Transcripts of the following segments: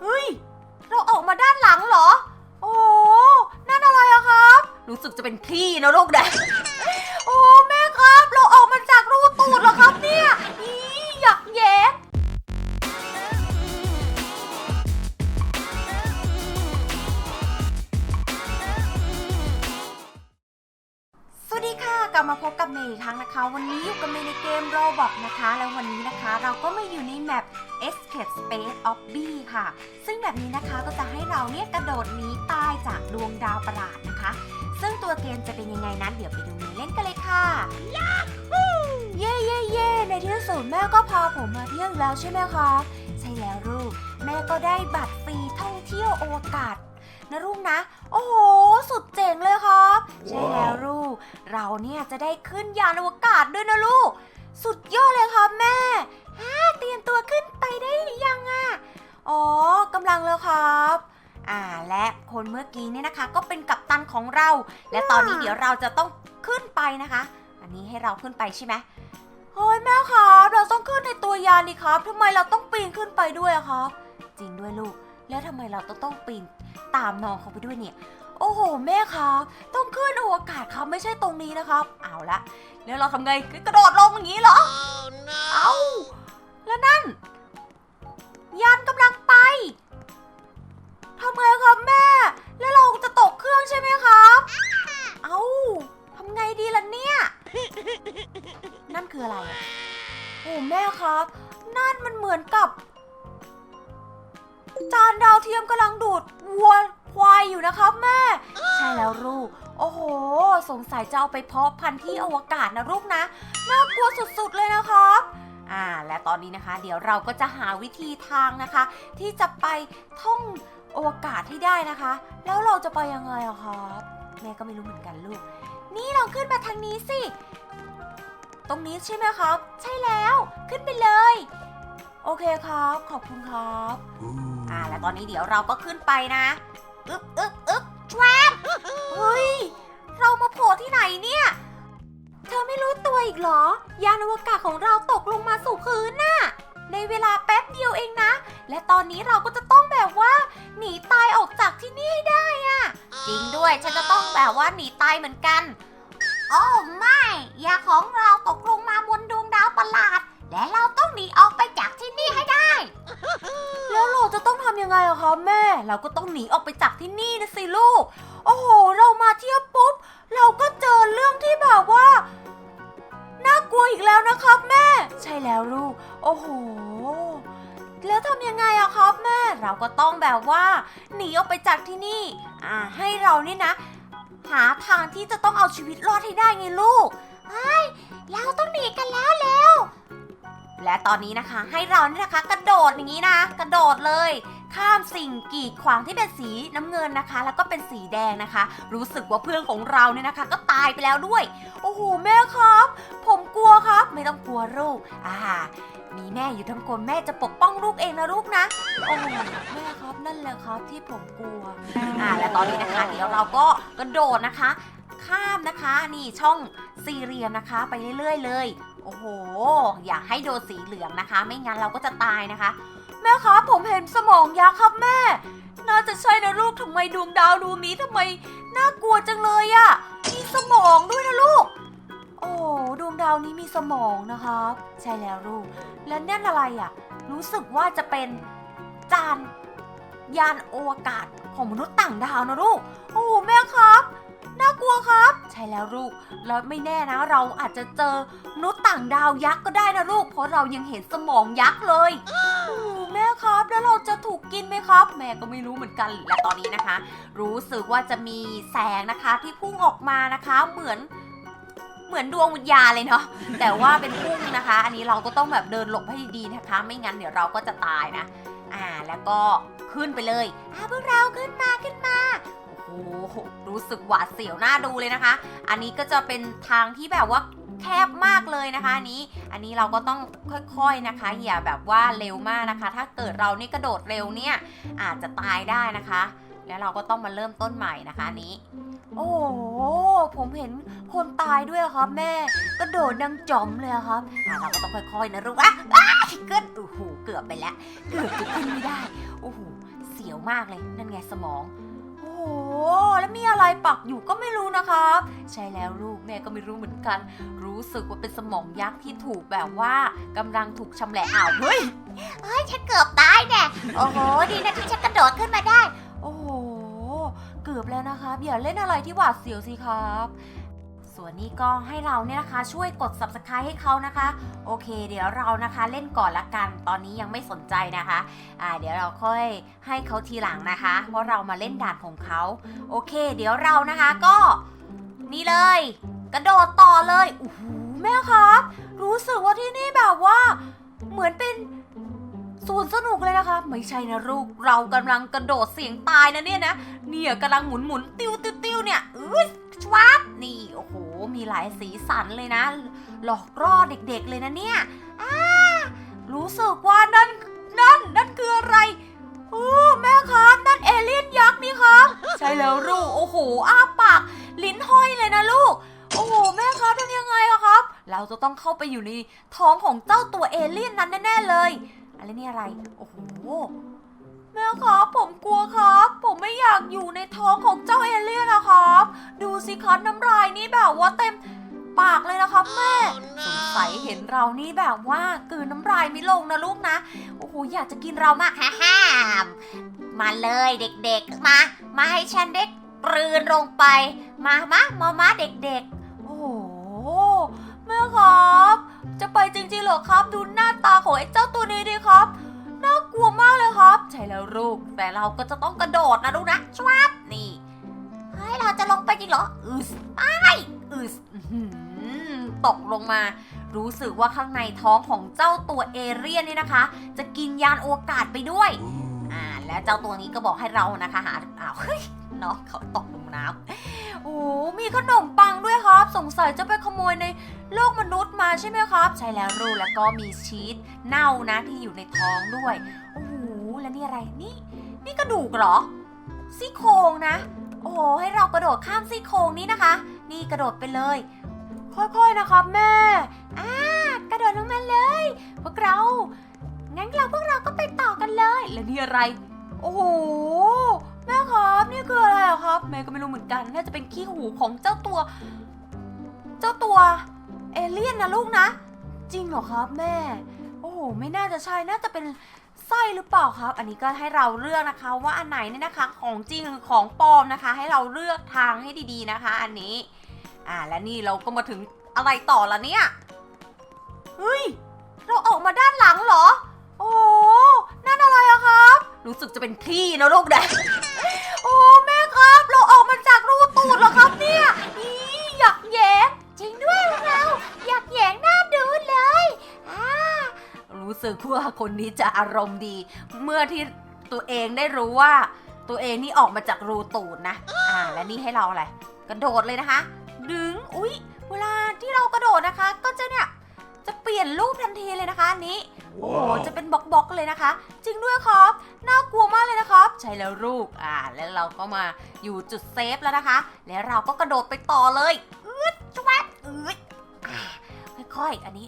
เฮ้ย เราออกมาด้านหลังเหรอ โอ้นั่นอะไรอะครับ รู้สึกจะเป็นขี้นะลูกแดงโอ้แม่ครับ เราออกมาจากรูตูดเหรอครับเนี่ยอีอย ลับมาพบกับเมย์อีกครั้งนะคะ วันนี้อยู่กับเมย์ในเกม Roblox นะคะ แล้ววันนี้นะคะเราก็มาอยู่ในแมป Escape Space of B ค่ะ ซึ่งแบบนี้นะคะก็จะให้เราเนี่ยกระโดดหนีตายจากดวงดาวประหลาดนะคะ ซึ่งตัวเกมจะเป็นยังไงนั้นเดี๋ยวไปดูเมย์เล่นกันเลยค่ะเย่เย่เย่ในที่สุดแม่ก็พาผมมาเที่ยวอีกแล้วใช่ไหมคะใช่แล้วลูกแม่ก็ได้บัตรฟรีท่องเที่ยวอวกาศนะลูกนะ โอ้โห สุดเจ๋งเลยครับ ใช่แล้วลูก เราเนี่ยจะได้ขึ้นยานอวกาศด้วยนะลูก สุดยอดเลยครับแม่ฮ่าเตรียมตัวขึ้นไปได้หรือยังอะอ๋อกำลังเลยครับอ่าและคนเมื่อกี้เนี่ยนะคะ ก็เป็นกัปตันของเรา และตอนนี้เดี๋ยวเราจะต้องขึ้นไปนะคะ อันนี้ให้เราขึ้นไปใช่ไหมเฮ้ยแม่ครับเราต้องขึ้นในตัวยานนี่ครับทำไมเราต้องปีนขึ้นไปด้วยอะครับ จริงด้วยลูก แล้วทำไมเราต้องต้องปีน ตามน้องเขาไปด้วยเนี่ย โอ้โห แม่ครับต้องขึ้นอวกาศครับไม่ใช่ตรงนี้นะครับ เอาละ แล้วเราทำไงกระโดดลงอย่างนี้เหรอเอาแล้วนั่น ยานกำลังไปทำไงครับแม่ แล้วเราจะตกเครื่องใช่ไหมครับ เอาทำไงดีล่ะเนี่ย นั่นคืออะไรอะโอ้แม่ครับ นั่นมันเหมือนกับ จานดาวเทียมกำลังดูดวัวควายอยู่นะครับแม่ ใช่แล้วลูก โอ้โห สงสัยจะเอาไปเพาะพันธุ์ที่อวกาศนะลูกนะ น่ากลัวสุดๆเลยนะครับอ่าและตอนนี้นะคะ เดี๋ยวเราก็จะหาวิธีทางนะคะ ที่จะไปท่องอวกาศให้ได้นะคะ แล้วเราจะไปยังไงอะครับแม่ก็ไม่รู้เหมือนกันลูก นี่เราขึ้นมาทางนี้สิ ตรงนี้ใช่ไหมครับ ใช่แล้ว ขึ้นไปเลย โอเคครับ ขอบคุณครับ ตอนนี้เดี๋ยวเราก็ขึ้นไปนะอึ๊บอึ๊บอึ๊บแชวบเฮ้ย เรามาโผล่ที่ไหนเนี่ย เธอไม่รู้ตัวอีกเหรอ ยานอวกาศของเราตกลงมาสู่พื้นน่ะ ในเวลาแป๊บเดียวเองนะ และตอนนี้เราก็จะต้องแบบว่า หนีตายออกจากที่นี่ให้ได้อะจริงด้วยฉันจะต้องแบบว่าหนีตายเหมือนกัน โอ้ไม่ยาของเราตกลงมาบนดวงดาวประหลาด และเราต้องหนีออกไป ยังไงอะคะแม่ เราก็ต้องหนีออกไปจากที่นี่นะสิลูก โอ้โห เรามาเที่ยวปุ๊บ เราก็เจอเรื่องที่แบบว่า น่ากลัวอีกแล้วนะครับแม่ ใช่แล้วลูก โอ้โห แล้วทำยังไงอะครับแม่ เราก็ต้องแบบว่า หนีออกไปจากที่นี่ อ่า ให้เรานี่นะ หาทางที่จะต้องเอาชีวิตรอดให้ได้ไงลูกเฮ้เราต้องหนีกันแล้วเร็วและตอนนี้นะคะให้เรานี่นะคะ กระโดดอย่างนี้นะ กระโดดเลย ข้ามสิ่งกีดขวางที่เป็นสีน้ำเงินนะคะ แล้วก็เป็นสีแดงนะคะ รู้สึกว่าเพื่อนของเราเนี่ยนะคะ ก็ตายไปแล้วด้วย โอ้โหแม่ครับ ผมกลัวครับ ไม่ต้องกลัวลูกอ่ามีแม่อยู่ทั้งคนแม่จะปกป้องลูกเองนะลูกนะ โอ้แม่ครับนั่นแหละครับที่ผมกลัว อ่าและตอนนี้นะคะเดี๋ยวเราก็กระโดดนะคะ ข้ามนะคะนี่ช่องสี่เหลี่ยมนะคะ ไปเรื่อยๆเลย โอ้โห อย่าให้โดนสีเหลืองนะคะ ไม่งั้นเราก็จะตายนะคะ แม่ครับผมเห็นสมองยักษ์ครับแม่ น่าจะใช่นะลูกทำไมดวงดาวดวงนี้ทำไมน่ากลัวจังเลยอะ่ะ มีสมองด้วยนะลูก โอ้ดวงดาวนี้มีสมองนะครับ ใช่แล้วลูก และนั่นอะไรอะ่ะ รู้สึกว่าจะเป็นจานยานอวกาศของมนุษย์ต่างดาวนะลูก โอ้แม่ครับน่ากลัวครับ ใช่แล้วลูก แล้วไม่แน่นะ เราอาจจะเจอมนุษย์ต่างดาวยักษ์ก็ได้นะลูก เพราะเรายังเห็นสมองยักษ์เลย ครับ แล้วเราจะถูกกินไหมครับ แม่ก็ไม่รู้เหมือนกันและตอนนี้นะคะ รู้สึกว่าจะมีแสงนะคะที่พุ่งออกมานะคะ เหมือนเหมือนดวงวิญญาณเลยเนาะแต่ว่าเป็นพุ่งนะคะ อันนี้เราก็ต้องแบบเดินหลบให้ดีๆนะคะ ไม่งั้นเดี๋ยวเราก็จะตายนะ อ่าแล้วก็ขึ้นไปเลยอ่าพวกเราขึ้นมาขึ้นมาโอ้โหรู้สึกหวาดเสียวหน้าดูเลยนะคะ อันนี้ก็จะเป็นทางที่แบบว่า แคบมากเลยนะคะนี้ อันนี้เราก็ต้องค่อยๆนะคะ อย่าแบบว่าเร็วมากนะคะ ถ้าเกิดเรานี่กระโดดเร็วเนี่ยอาจจะตายได้นะคะ แล้วเราก็ต้องมาเริ่มต้นใหม่นะคะนี้ โอ้โหผมเห็นคนตายด้วยครับแม่ กระโดดดังจอมเลยครับเราก็ต้องค่อยๆนะลูกอะอะขึ้นโอ้โหเกือบไปแล้ว เกือบจะขึ้นไม่ได้โอ้โหเสียวมากเลยนั่นไงสมอง แล้วมีอะไรปักอยู่ก็ไม่รู้นะครับ ใช่แล้วลูกแม่ก็ไม่รู้เหมือนกัน รู้สึกว่าเป็นสมองยักษ์ที่ถูกแบบว่ากำลังถูกชำแหละอ้าวเฮ้ยเฮ้ยฉันเกือบตายแน่โอ้โหดีนะที่ฉันกระโดดขึ้นมาได้ โอ้โหเกือบแล้วนะครับอย่าเล่นอะไรที่หวาดเสียวสิครับ ส่วนนี้ก็ให้เราเนี่ยนะคะ ช่วยกด subscribe ให้เขานะคะ โอเค เดี๋ยวเรานะคะเล่นก่อนละกัน ตอนนี้ยังไม่สนใจนะคะอ่าเดี๋ยวเราค่อยให้เขาทีหลังนะคะ เพราะเรามาเล่นด่านของเขา โอเค เดี๋ยวเรานะคะก็นี่เลย กระโดดต่อเลยโอ้โหแม่ครับรู้สึกว่าที่นี่แบบว่าเหมือนเป็นสวนสนุกเลยนะคะ ไม่ใช่นะลูกเรากำลังกระโดดเสียงตายนะเนี่ยนะเนี่ยกำลังหมุนหมุนติ้วติ้วติ้วเนี่ยอื้อชวับนี่โอ้โห มีหลายสีสันเลยนะ หลอกล่อเด็กๆเลยนะเนี่ยรู้สึกว่านั่นนั่นนั่นคืออะไรโอ้แม่ครับนั่นเอเลี่ยนยักษ์นี่ครับ ใช่แล้วลูกโอ้โหอ้าปากลิ้นห้อยเลยนะลูก โอ้โหแม่ครับทำยังไงอะครับ เราจะต้องเข้าไปอยู่ในท้องของเจ้าตัวเอเลี่ยนนั้นแน่ๆเลยอะไรนี่อะไร โอ้โหแม่ครับผมกลัวครับ ผมไม่อยากอยู่ในท้องของเจ้าเอเลี่ยน ดูสิครับน้ำลายนี่แบบว่าเต็มปากเลยนะครับแม่สงสัยเห็นเรานี่แบบว่ากลืนน้ำลายไม่ลงนะลูกนะ โอ้โหอยากจะกินเรามากฮ่าฮ่ามาเลยเด็กๆมา มาให้ฉันได้กลืนลงไป มามามามาเด็กโอ้โหแม่ครับ จะไปจริงๆเหรอครับ ดูหน้าตาของไอ้เจ้าตัวนี้ดิครับน่ากลัวมากเลยครับ ใช่แล้วลูกแต่เราก็จะต้องกระโดดนะลูกนะชวับนี่ๆ เฮ้ยเราจะลงไปจริงเหรออึสไปอึสอื้อหือตกลงมา รู้สึกว่าข้างในท้องของเจ้าตัวเอเรียนนี่นะคะ จะกินยานอวกาศไปด้วย อ่า และเจ้าตัวนี้ก็บอกให้เรานะคะหาอ้าวเฮ้ยน้องเขาตกลงน้ำโอ้มีขนมปังด้วยครับ สงสัยจะไปขโมยในโลกมนุษย์มาใช่ไหมครับ ใช่แล้วรูแล้วก็มีชีสเน่านะที่อยู่ในท้องด้วย โอ้โห แล้วนี่อะไรนี่ นี่กระดูกเหรอซี่โครงนะโอ้โห ให้เรากระโดดข้ามซี่โครงนี้นะคะ นี่กระโดดไปเลย ค่อยๆนะครับแม่อ่ากระโดดลงมาเลย พวกเรา งั้นเราพวกเราก็ไปต่อกันเลย แล้วนี่อะไร โอ้โห แม่ครับนี่คืออะไรอะครับ แม่ก็ไม่รู้เหมือนกัน น่าจะเป็นขี้หูของเจ้าตัว เจ้าตัว เอเลี่ยนนะลูกนะ จริงเหรอครับแม่ โอ้โห ไม่น่าจะใช่ น่าจะเป็น ไส้หรือเปล่าครับ อันนี้ก็ให้เราเลือกนะคะ ว่าอันไหนเนี่ยนะคะของจริงหรือของปลอมนะคะ ให้เราเลือกทางให้ดีๆนะคะ อันนี้ อ่าและนี่เราก็มาถึงอะไรต่อละเนี่ยเฮ้ยเราออกมาด้านหลังเหรอ โอ้นั่นอะไรอะครับ รู้สึกจะเป็นขี้นะลูกแดงโอ้แม่ครับ เราออกมาจากรูตูดแล้วครับเนี่ย สึกว่าคนนี้จะอารมณ์ดี เมื่อที่ตัวเองได้รู้ว่า ตัวเองนี่ออกมาจากรูตูดนะ อ่า และนี่ให้เราอะไร กระโดดเลยนะคะ ดึง อุ๊ย เวลาที่เรากระโดดนะคะ ก็จะเนี่ย จะเปลี่ยนรูปทันทีเลยนะคะอันนี้ โอ้โห จะเป็นบล็อกๆเลยนะคะ จริงด้วยครับ น่ากลัวมากเลยนะครับ ใช่แล้วลูก อ่า แล้วเราก็มาอยู่จุดเซฟแล้วนะคะ แล้วเราก็กระโดดไปต่อเลยอืดชวับอืดอ่าค่อยๆ อันนี้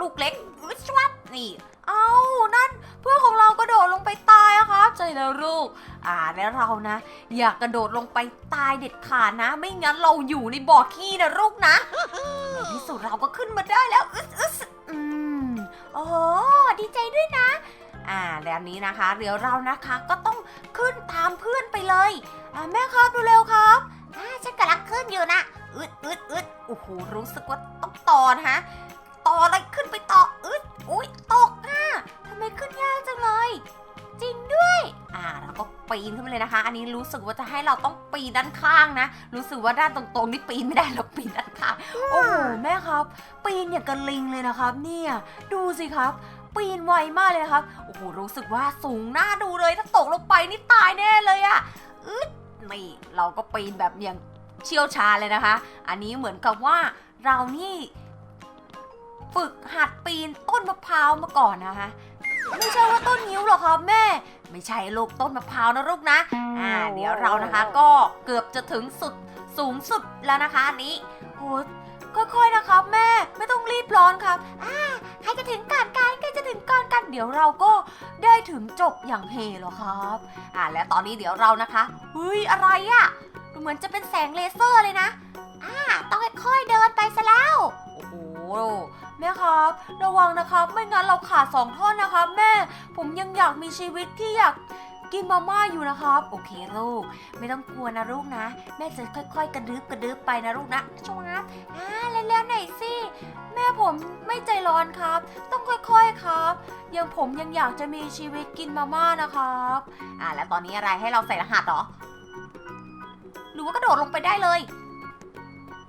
ลูกเล็กอืดชวับ นี่ เอานั่นเพื่อนของเรากระโดดลงไปตายอะครับใช่แล้วลูก อ่าแล้วเรานะ อยากกระโดดลงไปตายเด็ดขาดนะ ไม่งั้นเราอยู่ในบ่อขี้นะลูกนะในที่สุดเราก็ขึ้นมาได้แล้วอึดอึดอืมโอ้ดีใจด้วยนะ อ่าแล้วนี้นะคะเดี๋ยวเรานะคะก็ต้องขึ้นตามเพื่อนไปเลยอ่าแม่ครับดูเร็วครับอ่าฉันกำลังขึ้นอยู่นะอึดอึดอึดโอ้โหรู้สึกว่าต้องต่อนะคะต่ออะไรขึ้นไปต่ออึดอุ้ย ตกอะทำไมขึ้นยากจังเลย จริงด้วย อ่าเราก็ปีนขึ้นไปเลยนะคะ อันนี้รู้สึกว่าจะให้เราต้องปีนด้านข้างนะ รู้สึกว่าด้านตรงๆนี่ปีนไม่ได้เราปีนด้านข้าง โอ้โหแม่ครับ ปีนอย่างกับลิงเลยนะครับ เนี่ย ดูสิครับ ปีนไวมากเลยนะครับ โอ้โห รู้สึกว่าสูงน่าดูเลย ถ้าตกลงไปนี่ตายแน่เลยอะอึดนี่เราก็ปีนแบบอย่างเชี่ยวชาญเลยนะคะ อันนี้เหมือนกับว่าเรานี่ ฝึกหัดปีนต้นมะพร้าวมาก่อนนะคะ ไม่ใช่ว่าต้นนิ้วหรอครับแม่ ไม่ใช่ลูกต้นมะพร้าวนะลูกนะ อ่า เดี๋ยวเรานะคะก็เกือบจะถึงสุดสูงสุดแล้วนะคะอันนี้โหค่อยๆนะครับ แม่ไม่ต้องรีบร้อนครับอ่าใครจะถึงก่อนกันใครจะถึงก่อนกันเดี๋ยวเราก็ได้ถึงจบอย่างเฮหรอครับอ่าและตอนนี้เดี๋ยวเรานะคะเฮ้ยอะไรอะดูเหมือนจะเป็นแสงเลเซอร์เลยนะอ่าต้องค่อยๆเดินไปซะแล้ว โอ้โห แม่ครับ ระวังนะครับ ไม่งั้นเราขาดสองท่อนนะครับ แม่ ผมยังอยากมีชีวิตที่อยากกินมาม่าอยู่นะครับ โอเคลูก ไม่ต้องกลัวนะลูกนะ แม่จะค่อยๆ กระดึบกระดึบไปนะลูกนะชวบอ่าเร็วๆหน่อยสิ แม่ผมไม่ใจร้อนครับ ต้องค่อยๆครับ ยังผมยังอยากจะมีชีวิตกินมาม่านะครับอ่าแล้วตอนนี้อะไรให้เราใส่รหัสเหรอ หรือว่ากระโดดลงไปได้เลย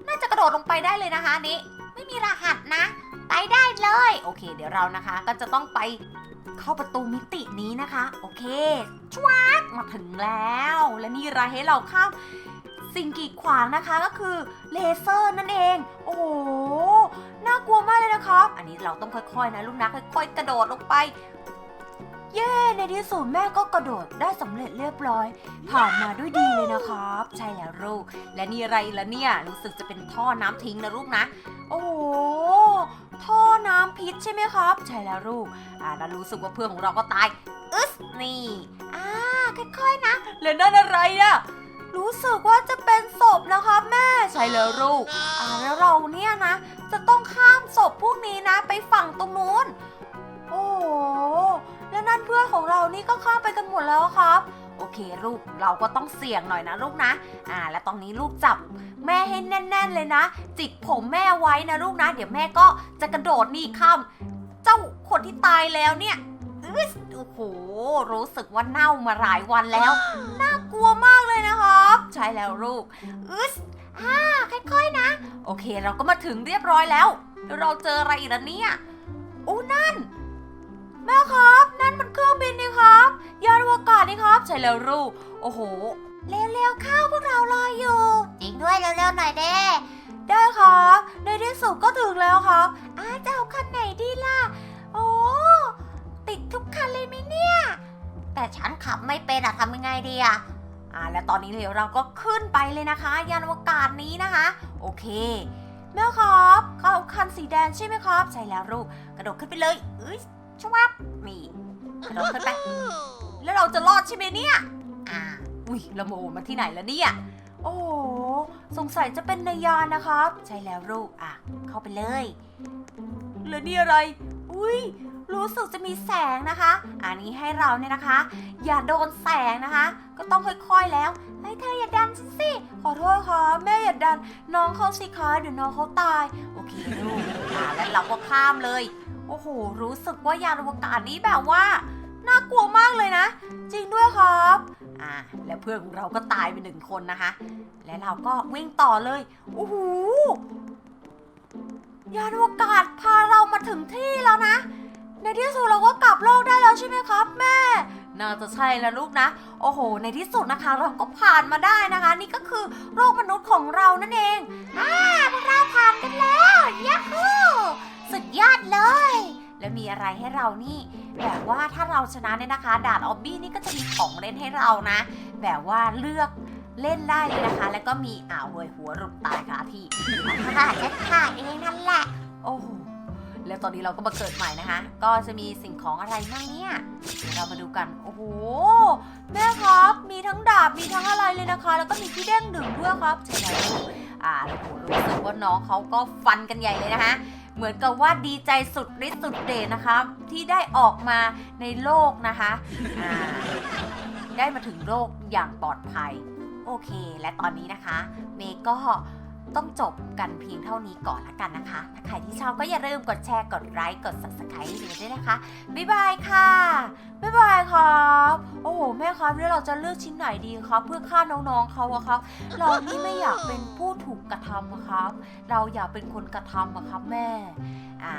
น่าจะกระโดดลงไปได้เลยนะคะนนี้ ไม่มีรหัสนะ ไปได้เลย โอเค เดี๋ยวเรานะคะ ก็จะต้องไปเข้าประตูมิตินี้นะคะ โอเคชวักมาถึงแล้ว และนี่อะไรให้เราข้ามสิ่งกีดขวางนะคะก็คือเลเซอร์นั่นเอง โอ้โหน่ากลัวมากเลยนะครับ อันนี้เราต้องค่อยๆนะลูกนะค่อย ๆ กระโดดลงไป เย้ ในที่สุดแม่ก็กระโดดได้สำเร็จเรียบร้อย ผ่านมาด้วยดีเลยนะครับ ใช่แล้วลูก และนี่อะไรละเนี่ย รู้สึกจะเป็นท่อน้ำทิ้งนะลูกนะ โอ้โห ท่อน้ำพิษใช่ไหมครับ ใช่แล้วลูก อ่าแล้วรู้สึกว่าเพื่อนของเราก็ตาย อึ๊สนี่ อ่า ค่อยๆนะ แล้วนั่นอะไรอะรู้สึกว่าจะเป็นศพนะครับแม่ใช่แล้วลูก อ่าแล้วเราเนี่ยนะ จะต้องข้ามศพพวกนี้นะ ไปฝั่งตรงนู้น โอ้ แล้วนั่นเพื่อนของเรานี่ก็ข้ามไปกันหมดแล้วครับ โอเคลูกเราก็ต้องเสี่ยงหน่อยนะลูกนะ อ่า แล้วตอนนี้ลูกจับแม่ให้แน่น ๆ เลยนะ จิกผมแม่ไว้นะลูกนะ เดี๋ยวแม่ก็จะกระโดดนี่ข้ามเจ้าคนที่ตายแล้วเนี่ยอึ๊สโอ้โห รู้สึกว่าเน่ามาหลายวันแล้ว น่ากลัวมากเลยนะครับ ใช่แล้วลูกอึ๊สอ่าค่อยๆนะ โอเค เราก็มาถึงเรียบร้อยแล้วเดี๋ยวเราเจออะไรอีกแล้วเนี่ย โอ้นั่น แม่ครับ นั่นมันเครื่องบินนี่ครับ ยานอวกาศนี่ครับ ใช่แล้วลูกโอ้โห เร็วๆเข้าพวกเรารออยู่ จริงด้วยเร็วๆหน่อยเด้ได้ครับ ในที่สุดก็ถึงแล้วครับอ่าจะเอาคันไหนดีล่ะ โอ้ ติดทุกคันเลยไหมเนี่ย แต่ฉันขับไม่เป็นอะทำยังไงดีอะอ่า และตอนนี้เดี๋ยวเราก็ขึ้นไปเลยนะคะ ยานอวกาศนี้นะคะ โอเค แม่ครับเขาคันสีแดงใช่ไหมครับ ใช่แล้วลูก กระโดดขึ้นไปเลยเอ้ย ชวับนี่กระโดดขึ้นไป แล้วเราจะรอดใช่ไหมเนี่ย อ่า อุ้ยละโมมาที่ไหนแล้วเนี่ย โอ้สงสัยจะเป็นในยานนะครับ ใช่แล้วลูก อะ เข้าไปเลย แล้วนี่อะไร อุ้ยรู้สึกจะมีแสงนะคะ อันนี้ให้เราเนี่ยนะคะ อย่าโดนแสงนะคะ ก็ต้องค่อยๆแล้วเฮ้ยเธออย่าดันสิ ขอโทษค่ะแม่อย่าดัน น้องเขาสิคะเดี๋ยวน้องเขาตาย โอเคลูกอ่าแล้วเราก็ข้ามเลย โอ้โห รู้สึกว่ายานอวกาศนี้แบบว่า น่ากลัวมากเลยนะ จริงด้วยครับอ่าแล้วเพื่อนของเราก็ตายไปหนึ่งคนนะคะ และเราก็วิ่งต่อเลย โอ้โห ยานอวกาศพาเรามาถึงที่แล้วนะ ในที่สุดเราก็กลับโลกได้แล้วใช่ไหมครับ แม่ น่าจะใช่แล้วลูกนะ โอ้โห ในที่สุดนะคะ เราก็ผ่านมาได้นะคะ นี่ก็คือโลกมนุษย์ของเรานั่นเอง อ่าพวกเราผ่านกันแล้วยัฮู สุดยอดเลย แล้วมีอะไรให้เรานี่แบบว่าถ้าเราชนะเนี่ยนะคะด่านออบบี้นี่ก็จะมีของเล่นให้เรานะ แบบว่าเลือกเล่นได้เลยนะคะ แล้วก็มีอ่าวเวยหัวหลุดตายคาที่ค่ะฉันผ่าเองนั่นแหละ โอ้โหแล้วตอนนี้เราก็มาเกิดใหม่นะคะ ก็จะมีสิ่งของอะไรบ้างเนี่ยเดี๋ยวเรามาดูกัน โอ้โห แม่ครับ มีทั้งดาบ มีทั้งอะไรเลยนะคะ แล้วก็มีที่เด้งดึงด้วยครับใช่แล้วอ่าโอ้โหรู้สึกว่าน้องเขาก็ฟันกันใหญ่เลยนะคะ เหมือนกับว่าดีใจสุดฤทธิ์สุดเดชนะคะ ที่ได้ออกมาในโลกนะคะอ่าได้มาถึงโลกอย่างปลอดภัย โอเค และตอนนี้นะคะ เมย์ก็ ต้องจบกันเพียงเท่านี้ก่อนละกันนะคะ ถ้าใครที่ชอบก็อย่าลืมกดแชร์ กดไลค์ กด subscribe ให้ดูด้วยนะคะ บ๊ายบายค่ะ บ๊ายบายครับ โอ้โห แม่ครับแล้วเราจะเลือกชิ้นไหนดีครับ เพื่อฆ่าน้องๆเขาอะครับ เรานี่ไม่อยากเป็นผู้ถูกกระทำอะครับ เราอยากเป็นคนกระทำอะครับแม่